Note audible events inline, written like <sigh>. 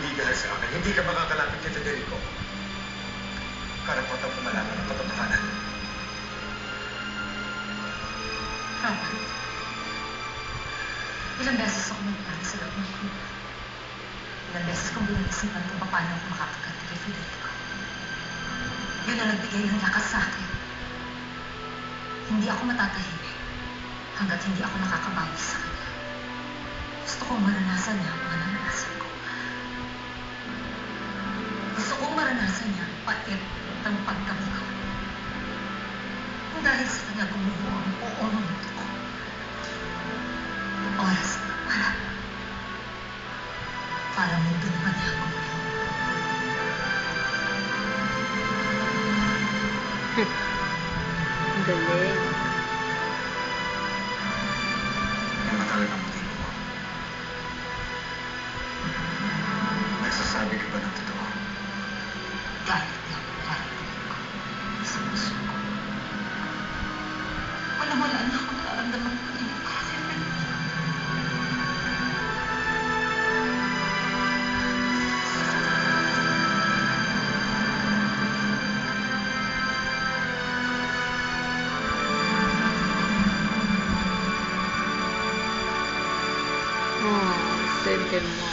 hindi dahil sa akin, hindi ka makakalapit kay Federico. Karapatan ko malaman ang katotohanan. Robert, ilang beses ako nagplano sa loob kulungan. Ilang beses kong binag-isipan kung paano ako makakaganti kay Federico. Yun ang nagbigay ng lakas sa akin. Hindi ako matatahimik hanggat hindi ako nakakabawi sa kanya. Gusto kong maranasan niya ang mga naranasan ko. Maranasan niya ang pait ng pagkabigo. Dahil sa kanya gumuho ang buo ng mundo ko. Oras na para para mundo naman niya ang gumuho. <laughs> Ang galing. Talaga ang ko. Walang-wala na ako nararamdaman ko rin yung kakasipin. Oh, second mo.